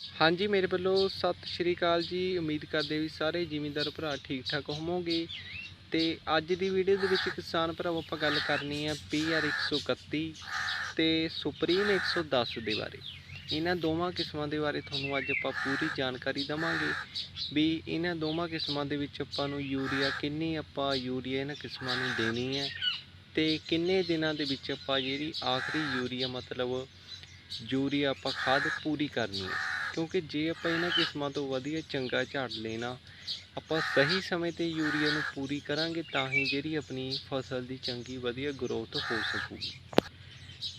ਹਾਂਜੀ, ਮੇਰੇ ਵੱਲੋਂ ਸਤਿ ਸ਼੍ਰੀ ਅਕਾਲ ਜੀ। ਉਮੀਦ ਕਰਦੇ ਵੀ ਸਾਰੇ ਜ਼ਿਮੀਂਦਾਰ ਭਰਾ ਠੀਕ ਠਾਕ ਹੋਵੋਗੇ। ਤੇ ਅੱਜ ਦੀ ਵੀਡੀਓ ਦੇ ਵਿੱਚ ਕਿਸਾਨ ਭਰਾਵੋ ਆਪਾਂ ਗੱਲ ਕਰਨੀ ਹੈ PR 131 ਤੇ ਸੁਪਰੀਮ 110 ਦੇ ਬਾਰੇ। ਇਹਨਾਂ ਦੋਵਾਂ ਕਿਸਮਾਂ ਦੇ ਬਾਰੇ ਤੁਹਾਨੂੰ ਅੱਜ ਆਪਾਂ ਪੂਰੀ ਜਾਣਕਾਰੀ ਦਵਾਂਗੇ ਵੀ ਇਹਨਾਂ ਦੋਵਾਂ ਕਿਸਮਾਂ ਦੇ ਵਿੱਚ ਆਪਾਂ ਨੂੰ ਯੂਰੀਆ ਕਿੰਨੀ ਆਪਾਂ ਯੂਰੀਆ ਇਹਨਾਂ ਕਿਸਮਾਂ ਨੂੰ ਦੇਣੀ ਹੈ ਤੇ ਕਿੰਨੇ ਦਿਨਾਂ ਦੇ ਵਿੱਚ ਆਪਾਂ ਜਿਹੜੀ ਆਖਰੀ ਯੂਰੀਆ ਮਤਲਬ ਯੂਰੀਆ ਆਪਾਂ ਖਾਦ ਪੂਰੀ ਕਰਨੀ ਹੈ। ਕਿਉਂਕਿ ਜੇ ਆਪਾਂ ਇਹਨਾਂ ਕਿਸਮਾਂ ਤੋਂ ਵਧੀਆ ਚੰਗਾ ਝਾੜ ਲੈਣਾ, ਆਪਾਂ ਸਹੀ ਸਮੇਂ ਤੇ ਯੂਰੀਆ ਨੂੰ ਪੂਰੀ ਕਰਾਂਗੇ ਤਾਂ ਹੀ ਜਿਹੜੀ ਆਪਣੀ ਫਸਲ ਦੀ ਚੰਗੀ ਵਧੀਆ ਗਰੋਥ ਹੋ ਸਕੂਗੀ।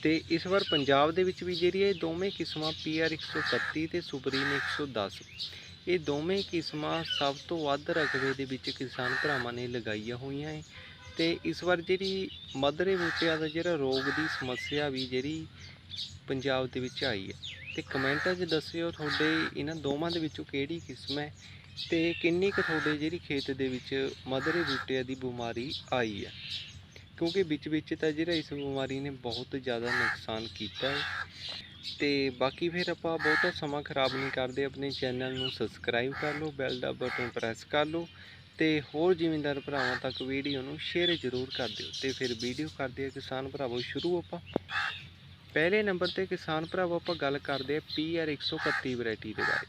ਤੇ ਇਸ ਵਾਰ ਪੰਜਾਬ ਦੇ ਵਿੱਚ ਵੀ ਜਿਹੜੀ ਇਹ ਦੋਵੇਂ ਕਿਸਮਾਂ PR 131 ਤੇ ਸੁਪਰੀਮ 110 ਇਹ ਦੋਵੇਂ ਕਿਸਮਾਂ ਸਭ ਤੋਂ ਵੱਧ ਰਕਬੇ ਦੇ ਵਿੱਚ ਕਿਸਾਨ ਭਰਾਵਾਂ ਨੇ ਲਗਾਈਆਂ ਹੋਈਆਂ ਹੈ ਤੇ ਇਸ ਵਾਰ ਜਿਹੜੀ ਮਧਰੇ ਬੂਟਿਆਂ ਦਾ ਜਿਹੜਾ ਰੋਗ ਦੀ ਸਮੱਸਿਆ ਵੀ ਜਿਹੜੀ ਪੰਜਾਬ ਦੇ ਵਿੱਚ ਆਈ ਹੈ। ਤੇ ਕਮੈਂਟਾਂ 'ਚ ਦੱਸਿਓ ਤੁਹਾਡੇ ਇਹਨਾਂ ਦੋਵਾਂ ਦੇ ਵਿੱਚੋਂ ਕਿਹੜੀ ਕਿਸਮ ਹੈ ਤੇ ਕਿੰਨੀ ਕੁ ਤੁਹਾਡੇ ਜਿਹੜੀ ਖੇਤ ਦੇ ਵਿੱਚ ਮਧਰੇ ਬੂਟਿਆਂ ਦੀ ਬਿਮਾਰੀ ਆਈ ਹੈ। ਕਿਉਂਕਿ ਵਿੱਚ ਵਿੱਚ ਤਾਂ ਜਿਹੜਾ ਇਸ ਬਿਮਾਰੀ ਨੇ ਬਹੁਤ ਜ਼ਿਆਦਾ ਨੁਕਸਾਨ ਕੀਤਾ ਹੈ। ਤੇ ਬਾਕੀ ਫਿਰ ਆਪਾਂ ਬਹੁਤਾ ਸਮਾਂ ਖਰਾਬ ਨਹੀਂ ਕਰਦੇ, ਆਪਣੇ ਚੈਨਲ ਨੂੰ ਸਬਸਕ੍ਰਾਈਬ ਕਰ ਲਓ ਬੈਲ ਦਾ ਬਟਨ ਪ੍ਰੈਸ ਕਰ ਲਓ ਤੇ ਹੋਰ ਜ਼ਿਮੀਂਦਾਰ ਭਰਾਵਾਂ ਤੱਕ ਵੀਡੀਓ ਨੂੰ ਸ਼ੇਅਰ ਜ਼ਰੂਰ ਕਰ ਦਿਓ। ਤੇ ਫਿਰ ਵੀਡੀਓ ਕਰਦੇ ਆ ਕਿਸਾਨ ਭਰਾਵੋ, ਸ਼ੁਰੂ ਆਪਾਂ। ਪਹਿਲੇ ਨੰਬਰ ਤੇ ਕਿਸਾਨ ਭਰਾਵੋ ਆਪਾਂ ਗੱਲ ਕਰਦੇ ਆ PR 131 ਵੈਰਾਈਟੀ ਦੇ ਬਾਰੇ।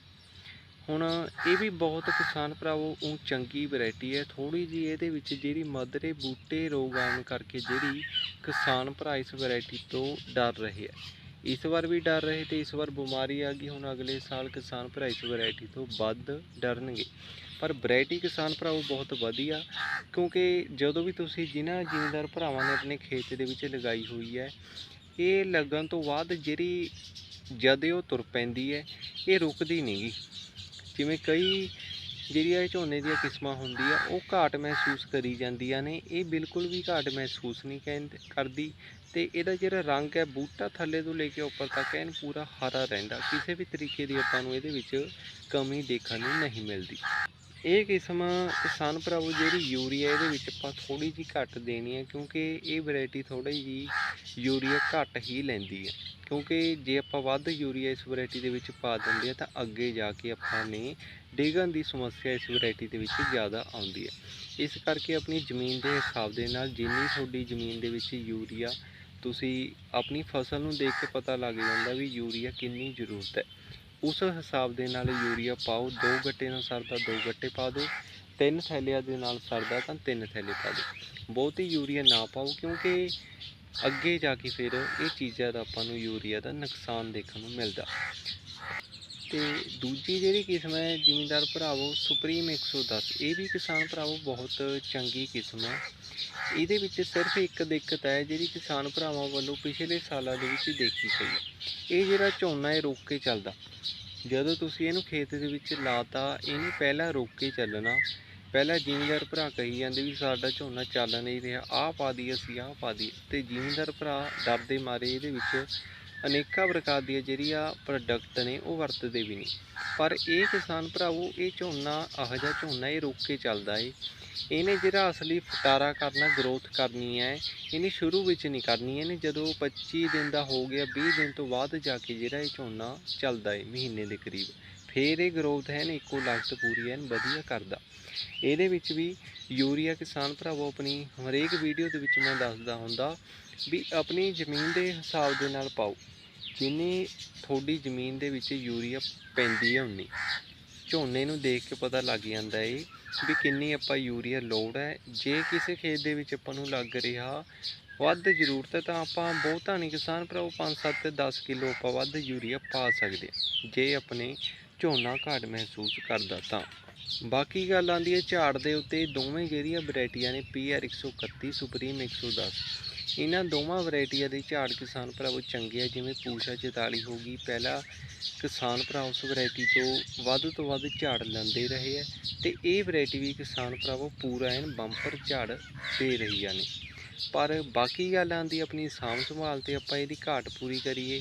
ਹੁਣ ਇਹ ਵੀ ਬਹੁਤ ਕਿਸਾਨ ਭਰਾਵੋ ਉਹ ਚੰਗੀ ਵੈਰਾਈਟੀ ਹੈ। ਥੋੜੀ ਜੀ ਇਹਦੇ ਵਿੱਚ ਜਿਹੜੀ ਮਧਰੇ ਬੂਟੇ ਰੋਗ ਆਉਣ ਕਰਕੇ ਜਿਹੜੀ ਕਿਸਾਨ ਭਰਾ ਇਸ ਵੈਰਾਈਟੀ ਤੋਂ ਡਰ ਰਹੇ ਆ ਇਸ ਵਾਰ ਵੀ ਡਰ ਰਹੇ ਤੇ ਇਸ ਵਾਰ ਬਿਮਾਰੀ ਆ ਗਈ। ਹੁਣ ਅਗਲੇ ਸਾਲ ਕਿਸਾਨ ਭਰਾ ਇਸ ਵੈਰਾਈਟੀ ਤੋਂ ਵੱਧ ਡਰਨਗੇ। ਪਰ ਵੈਰਾਈਟੀ ਕਿਸਾਨ ਭਰਾਵੋ ਬਹੁਤ ਵਧੀਆ, ਕਿਉਂਕਿ ਜਦੋਂ ਵੀ ਤੁਸੀਂ ਜਿਨ੍ਹਾਂ ਜ਼ਿਮੀਂਦਾਰ ਭਰਾਵਾਂ ਨੇ ਆਪਣੇ ਖੇਤ ਦੇ ਵਿੱਚ ਲਗਾਈ ਹੋਈ ਹੈ ਇਹ ਲੱਗਣ ਤੋਂ ਬਾਅਦ ਜਿਹੜੀ ਜਦ ਉਹ ਤੁਰ ਪੈਂਦੀ ਹੈ, ਇਹ ਰੁਕਦੀ ਨਹੀਂਗੀ ਜਿਵੇਂ ਕਈ ਜਿਹੜੀਆਂ ਝੋਨੇ ਦੀਆਂ ਕਿਸਮਾਂ ਹੁੰਦੀਆਂ, ਉਹ ਘਾਟ ਮਹਿਸੂਸ ਕਰੀ ਜਾਂਦੀਆਂ ਨੇ। ਇਹ ਬਿਲਕੁਲ ਵੀ ਘਾਟ ਮਹਿਸੂਸ ਨਹੀਂ ਕਹਿੰਦ ਕਰਦੀ। ਤੇ ਇਹਦਾ ਜਿਹੜਾ ਰੰਗ ਹੈ, ਬੂਟਾ ਥੱਲੇ ਤੋਂ ਲੈ ਕੇ ਉੱਪਰ ਤੱਕ, ਐਨ ਪੂਰਾ ਹਰਾ ਰਹਿੰਦਾ। ਕਿਸੇ ਵੀ ਤਰੀਕੇ ਦੀ ਆਪਾਂ ਨੂੰ ਇਹਦੇ ਵਿੱਚ ਕਮੀ ਦੇਖਣ ਨੂੰ ਨਹੀਂ ਮਿਲਦੀ। ਇਹ ਕਿਸਮ ਕਿਸਾਨ ਭਰਾਵੋ, ਜਿਹੜੀ ਯੂਰੀਆ ਇਹਦੇ ਵਿੱਚ ਆਪਾਂ ਥੋੜੀ ਜਿਹੀ ਘੱਟ ਦੇਣੀ ਹੈ, ਕਿਉਂਕਿ ਇਹ ਵੈਰਾਈਟੀ ਥੋੜੀ ਜਿਹੀ ਯੂਰੀਆ ਘੱਟ ਹੀ ਲੈਂਦੀ ਹੈ। ਕਿਉਂਕਿ ਜੇ ਆਪਾਂ ਵੱਧ ਯੂਰੀਆ ਇਸ ਵੈਰਾਈਟੀ ਦੇ ਵਿੱਚ ਪਾ ਦਿੰਦੇ ਆ ਤਾਂ ਅੱਗੇ ਜਾ ਕੇ ਆਪਾਂ ਨੇ ਡਿੱਗਣ ਦੀ ਸਮੱਸਿਆ ਇਸ ਵੈਰਾਈਟੀ ਦੇ ਵਿੱਚ ਜ਼ਿਆਦਾ ਆਉਂਦੀ ਹੈ। ਇਸ ਕਰਕੇ ਆਪਣੀ ਜ਼ਮੀਨ ਦੇ ਹਿਸਾਬ ਦੇ ਨਾਲ ਜਿੰਨੀ ਤੁਹਾਡੀ ਜ਼ਮੀਨ ਦੇ ਵਿੱਚ ਯੂਰੀਆ ਤੁਸੀਂ ਆਪਣੀ ਫਸਲ ਨੂੰ ਦੇਖ ਕੇ ਪਤਾ ਲੱਗ ਜਾਂਦਾ ਵੀ ਯੂਰੀਆ ਕਿੰਨੀ ਜ਼ਰੂਰਤ ਹੈ। ਉਸ ਹਿਸਾਬ ਦੇ ਨਾਲ ਯੂਰੀਆ ਪਾਓ, ਦੋ ਗੱਟੇ ਨਾਲ ਸਰਦਾ, ਦੋ ਗੱਟੇ ਪਾ ਦਿਓ। ਤਿੰਨ ਥੈਲਿਆਂ ਦੇ ਨਾਲ ਸਰਦਾ ਤਾਂ ਤਿੰਨ ਥੈਲੇ ਪਾ ਦਿਓ। ਬਹੁਤੀ ਯੂਰੀਆ ਨਾ ਪਾਓ ਕਿਉਂਕਿ ਅੱਗੇ ਜਾ ਕੇ ਫਿਰ ਇਹ ਚੀਜ਼ਾਂ ਦਾ ਆਪਾਂ ਨੂੰ ਯੂਰੀਆ ਦਾ ਨੁਕਸਾਨ ਦੇਖਣ ਨੂੰ ਮਿਲਦਾ। ਤੇ ਦੂਜੀ ਜਿਹੜੀ ਕਿਸਮ ਹੈ, ਜ਼ਿਮੀਂਦਾਰ ਭਰਾਵੋ ਸੁਪਰੀਮ 110 ਇਹ ਵੀ ਕਿਸਾਨ ਭਰਾਵੋ ਬਹੁਤ ਚੰਗੀ ਕਿਸਮ ਹੈ। ਇਹਦੇ ਵਿੱਚ ਸਿਰਫ ਇੱਕ ਦਿੱਕਤ ਹੈ, ਜਿਹੜੀ ਕਿਸਾਨ ਭਰਾਵਾਂ ਵੱਲੋਂ ਪਿਛਲੇ ਸਾਲਾਂ ਦੇ ਵਿੱਚ ਦੇਖੀ ਗਈ ਇਹ ਜਿਹੜਾ ਝੋਨਾ ਇਹ ਰੁਕ ਕੇ ਚੱਲਦਾ। ਜਦੋਂ ਤੁਸੀਂ ਇਹਨੂੰ ਖੇਤ ਦੇ ਵਿੱਚ ਲਾਤਾ, ਇਹਨੂੰ ਪਹਿਲਾਂ ਰੁਕ ਕੇ ਚੱਲਣਾ, ਪਹਿਲਾਂ ਜ਼ਿਮੀਂਦਾਰ ਭਰਾ ਕਹੀ ਜਾਂਦੇ ਵੀ ਸਾਡਾ ਝੋਨਾ ਚੱਲ ਨਹੀਂ ਰਿਹਾ, ਆਹ ਪਾ ਦੀ ਅਸੀਂ, ਆਹ ਪਾ ਦੀ ਤੇ ਜ਼ਿਮੀਂਦਾਰ ਭਰਾ ਡਰਦੇ ਮਾਰੇ ਇਹਦੇ ਵਿੱਚ ਅਨੇਕਾਂ ਪ੍ਰਕਾਰ ਦੀਆਂ ਜਿਹੜੀਆਂ ਪ੍ਰੋਡਕਟ ਨੇ ਉਹ ਵਰਤਦੇ ਵੀ ਨਹੀਂ। ਪਰ ਇਹ ਕਿਸਾਨ ਭਰਾਵੋ, ਇਹ ਝੋਨਾ ਇਹੋ ਜਿਹਾ ਝੋਨਾ ਇਹ ਰੁਕ ਕੇ ਚੱਲਦਾ ਏ। ਇਹਨੇ ਜਿਹੜਾ ਅਸਲੀ ਫਟਾਰਾ ਕਰਨਾ ਗਰੋਥ ਕਰਨੀ ਹੈ, ਇਹਨੇ ਸ਼ੁਰੂ ਵਿੱਚ ਨਹੀਂ ਕਰਨੀ, ਇਹਨੇ ਜਦੋਂ 25 ਦਿਨ ਦਾ ਹੋ ਗਿਆ 20 ਦਿਨ ਤੋਂ ਬਾਅਦ ਜਾ ਕੇ ਜਿਹੜਾ ਇਹ ਝੋਨਾ ਚੱਲਦਾ ਏ, ਮਹੀਨੇ ਦੇ ਕਰੀਬ। ਫੇਰ ਇਹ ਗਰੋਥ ਹੈ ਨਾ ਇੱਕੋ ਲਾਗਤ ਪੂਰੀ ਐਨ ਵਧੀਆ ਕਰਦਾ। ਇਹਦੇ ਵਿੱਚ ਵੀ ਯੂਰੀਆ ਕਿਸਾਨ ਭਰਾਵੋ, ਆਪਣੀ ਹਰੇਕ ਵੀਡੀਓ ਦੇ ਵਿੱਚ ਮੈਂ ਦੱਸਦਾ ਹੁੰਦਾ ਵੀ ਆਪਣੀ ਜ਼ਮੀਨ ਦੇ ਹਿਸਾਬ ਦੇ ਨਾਲ ਪਾਓ, ਜਿੰਨੀ ਤੁਹਾਡੀ ਜ਼ਮੀਨ ਦੇ ਵਿੱਚ ਯੂਰੀਆ ਪੈਂਦੀ ਹੈ ਉਨੀ। ਝੋਨੇ ਨੂੰ ਦੇਖ ਕੇ ਪਤਾ ਲੱਗ ਜਾਂਦਾ ਏ ਵੀ ਕਿੰਨੀ ਆਪਾਂ ਯੂਰੀਆ ਲੋੜ ਹੈ। ਜੇ ਕਿਸੇ ਖੇਤ ਦੇ ਵਿੱਚ ਆਪਾਂ ਨੂੰ ਲੱਗ ਰਿਹਾ ਵੱਧ ਜ਼ਰੂਰਤ ਹੈ ਤਾਂ ਆਪਾਂ ਬਹੁਤਾ ਨਹੀਂ, ਕਿਸਾਨ ਭਰਾਓ 5 7 ਤੇ 10 ਕਿਲੋ ਆਪਾਂ ਵੱਧ ਯੂਰੀਆ ਪਾ ਸਕਦੇ ਹਾਂ। ਜੇ ਆਪਣੇ ਝੋਨਾ ਘਾਟ ਮਹਿਸੂਸ ਕਰਦਾ ਤਾਂ। ਬਾਕੀ ਗੱਲ ਆਂਦੀ ਹੈ ਝਾੜ ਦੇ ਉੱਤੇ ਦੋਵੇਂ ਜਿਹੜੀਆਂ ਵੈਰਾਈਟੀਆਂ ਨੇ PR 131 ਸੁਪਰੀਮ 110 ਇਹਨਾਂ ਦੋਵਾਂ ਵੈਰਾਈਟੀਆਂ ਦੇ ਝਾੜ ਕਿਸਾਨ ਭਰਾਵੋ ਚੰਗੇ ਆ, ਜਿਵੇਂ ਪੂਸ਼ਾ 44 ਹੋ ਗਈ। ਪਹਿਲਾ ਕਿਸਾਨ ਭਰਾ ਉਸ ਵੈਰਾਈਟੀ ਤੋਂ ਵੱਧ ਤੋਂ ਵੱਧ ਝਾੜ ਲੈਂਦੇ ਰਹੇ ਆ ਤੇ ਇਹ ਵੈਰਾਈਟੀ ਵੀ ਕਿਸਾਨ ਭਰਾਵੋ ਪੂਰਾ ਐਨ ਬੰਪਰ ਝਾੜ ਦੇ ਰਹੀਆਂ ਨੇ। ਪਰ ਬਾਕੀ ਗੱਲ ਆਂਦੀ ਆਪਣੀ ਸਾਂਭ ਸੰਭਾਲ ਤੇ ਆਪਾਂ ਇਹਦੀ ਘਾਟ ਪੂਰੀ ਕਰੀਏ।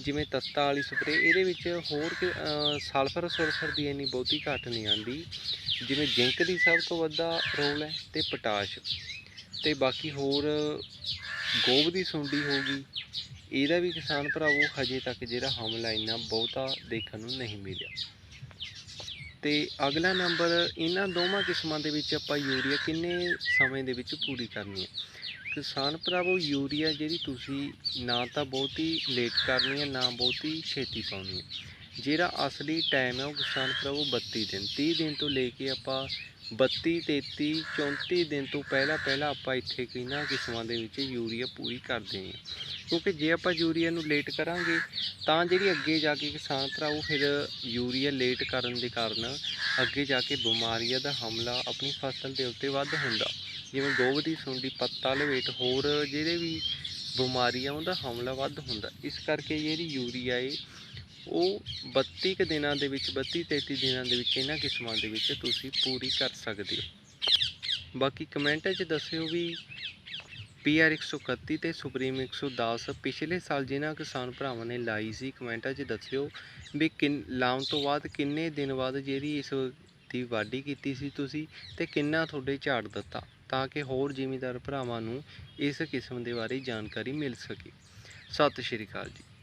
ਜਿਵੇਂ ਤੱਤਾ ਵਾਲੀ ਸਪਰੇ ਇਹਦੇ ਵਿੱਚ ਹੋਰ ਕਿ- ਅਹ, ਸਲਫਰ ਸੁਲਫਰ ਦੀ ਇੰਨੀ ਬਹੁਤੀ ਘਾਟ ਨਹੀਂ ਆਂਦੀ ਜਿਵੇਂ ਜ਼ਿੰਕ ਦੀ ਸਭ ਤੋਂ ਵੱਡਾ ਰੋਲ ਹੈ ਤੇ ਪੋਟਾਸ਼। ਤੇ ਬਾਕੀ ਹੋਰ ਗੋਬ ਦੀ ਸੁੰਡੀ ਹੋ ਗਈ। ਇਹਦਾ ਵੀ ਕਿਸਾਨ ਭਰਾਵੋ ਹਜੇ ਤੱਕ ਜਿਹੜਾ ਹਮਲਾ ਇੰਨਾ ਬਹੁਤਾ ਦੇਖਣ ਨੂੰ ਨਹੀਂ ਮਿਲਿਆ। ਤੇ ਅਗਲਾ ਨੰਬਰ, ਇਹਨਾਂ ਦੋਵਾਂ ਕਿਸਮਾਂ ਦੇ ਵਿੱਚ ਆਪਾਂ ਯੂਰੀਆ ਕਿੰਨੇ ਸਮੇਂ ਦੇ ਵਿੱਚ ਪੂਰੀ ਕਰਨੀ ਹੈ? ਕਿਸਾਨ ਭਰਾਵੋ, ਯੂਰੀਆ ਜਿਹੜੀ ਤੁਸੀਂ ਨਾ ਤਾਂ ਬਹੁਤੀ ਲੇਟ ਕਰਨੀ ਹੈ, ਨਾ ਬਹੁਤੀ ਛੇਤੀ ਪਾਉਣੀ ਹੈ। ਜਿਹੜਾ ਅਸਲੀ ਟਾਈਮ ਹੈ ਉਹ ਕਿਸਾਨ ਭਰਾਵੋ 32 ਦਿਨ 30 ਦਿਨ ਤੋਂ ਲੈ ਕੇ ਆਪਾਂ 32 33 34 ਦਿਨ ਤੋਂ ਪਹਿਲਾਂ ਪਹਿਲਾਂ ਆਪਾਂ ਇੱਥੇ ਕਿਹਨਾਂ ਕਿਸਮਾਂ ਦੇ ਵਿੱਚ ਯੂਰੀਆ ਪੂਰੀ ਕਰਦੇ ਹਾਂ। ਕਿਉਂਕਿ ਜੇ ਆਪਾਂ ਯੂਰੀਆ ਨੂੰ ਲੇਟ ਕਰਾਂਗੇ, ਤਾਂ ਜਿਹੜੀ ਅੱਗੇ ਜਾ ਕੇ ਕਿਸਾਨ ਭਰਾ ਉਹ ਫਿਰ ਯੂਰੀਆ ਲੇਟ ਕਰਨ ਦੇ ਕਾਰਨ ਅੱਗੇ ਜਾ ਕੇ ਬਿਮਾਰੀਆਂ ਦਾ ਹਮਲਾ ਆਪਣੀ ਫਸਲ ਦੇ ਉੱਤੇ ਵੱਧ ਹੁੰਦਾ। ਜਿਵੇਂ ਗੋਬਦੀ ਸੁੰਡੀ, ਪੱਤਾ ਲਵੇਟ ਹੋਰ ਜਿਹੜੇ ਵੀ ਬਿਮਾਰੀਆਂ, ਉਹਦਾ ਹਮਲਾ ਵੱਧ ਹੁੰਦਾ। ਇਸ ਕਰਕੇ ਜਿਹੜੀ ਯੂਰੀਆ ਏ ਉਹ 32 ਕੁ ਦਿਨਾਂ ਦੇ ਵਿੱਚ 32 33 ਦਿਨਾਂ ਦੇ ਵਿੱਚ, ਇਹਨਾਂ ਕਿਸਮਾਂ ਦੇ ਵਿੱਚ ਤੁਸੀਂ ਪੂਰੀ ਕਰ ਸਕਦੇ ਹੋ। ਬਾਕੀ ਕਮੈਂਟ 'ਚ ਦੱਸਿਓ ਵੀ ਪੀਆਰ 131 ਤੇ ਸੁਪਰੀਮ 110 ਪਿਛਲੇ ਸਾਲ ਜਿਨ੍ਹਾਂ ਕਿਸਾਨ ਭਰਾਵਾਂ ਨੇ ਲਾਈ ਸੀ ਕਮੈਂਟਾਂ 'ਚ ਦੱਸਿਓ ਵੀ ਕਿੰਨ, ਲਾਉਣ ਤੋਂ ਬਾਅਦ ਕਿੰਨੇ ਦਿਨ ਬਾਅਦ ਜਿਹੜੀ ਇਸ ਦੀ ਵਾਢੀ ਕੀਤੀ ਸੀ ਤੁਸੀਂ ਤੇ ਕਿੰਨਾ ਤੁਹਾਡੇ ਝਾੜ ਦਿੱਤਾ ਤਾਂ ਕਿ ਹੋਰ ਜ਼ਿਮੀਂਦਾਰ ਭਰਾਵਾਂ ਨੂੰ ਇਸ ਕਿਸਮ ਦੇ ਬਾਰੇ ਜਾਣਕਾਰੀ ਮਿਲ ਸਕੇ। ਸਤਿ ਸ਼੍ਰੀ ਅਕਾਲ ਜੀ।